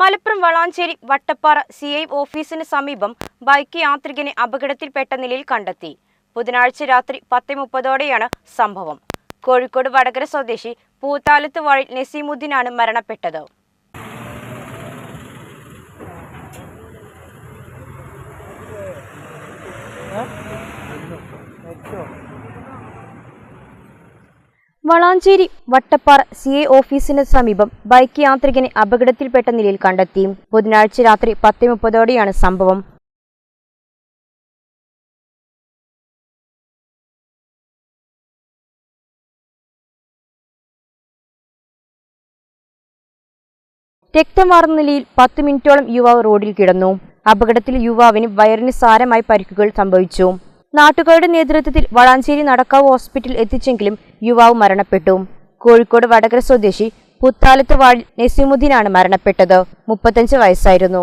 Malappuram Valanchery Vattappara C I ഓഫീസിന് സമീപം bike യാത്രികനെ അപകടത്തിൽപ്പെട്ട നിലയിൽ കണ്ടെത്തി. ബുധനാഴ്ച രാത്രി പത്ത് മുപ്പതോടെയാണ് സംഭവം. കോഴിക്കോട് വടകര സ്വദേശി പൂത്താലത്ത് വാഴിൽ നസീമുദ്ദീനാണ് മരണപ്പെട്ടത്. വളാഞ്ചേരി വട്ടപ്പാറ സി എ ഓഫീസിന് സമീപം ബൈക്ക് യാത്രികനെ അപകടത്തിൽപ്പെട്ട നിലയിൽ കണ്ടെത്തി. ബുധനാഴ്ച രാത്രി പത്ത് മുപ്പതോടെയാണ് സംഭവം. രക്തമാർന്ന നിലയിൽ പത്ത് മിനിറ്റോളം യുവാവ് റോഡിൽ കിടന്നു. അപകടത്തിൽ യുവാവിന് വയറിന് സാരമായി പരിക്കുകൾ സംഭവിച്ചു. നാട്ടുകാരുടെ നേതൃത്വത്തിൽ വളാഞ്ചേരി നടക്കാവ് ഹോസ്പിറ്റൽ എത്തിച്ചെങ്കിലും യുവാവ് മരണപ്പെട്ടു. കോഴിക്കോട് വടകര സ്വദേശി പുത്താലത്ത് വാഴിൽ നസീമുദ്ദീനാണ് മരണപ്പെട്ടത്. മുപ്പത്തഞ്ച് വയസ്സായിരുന്നു.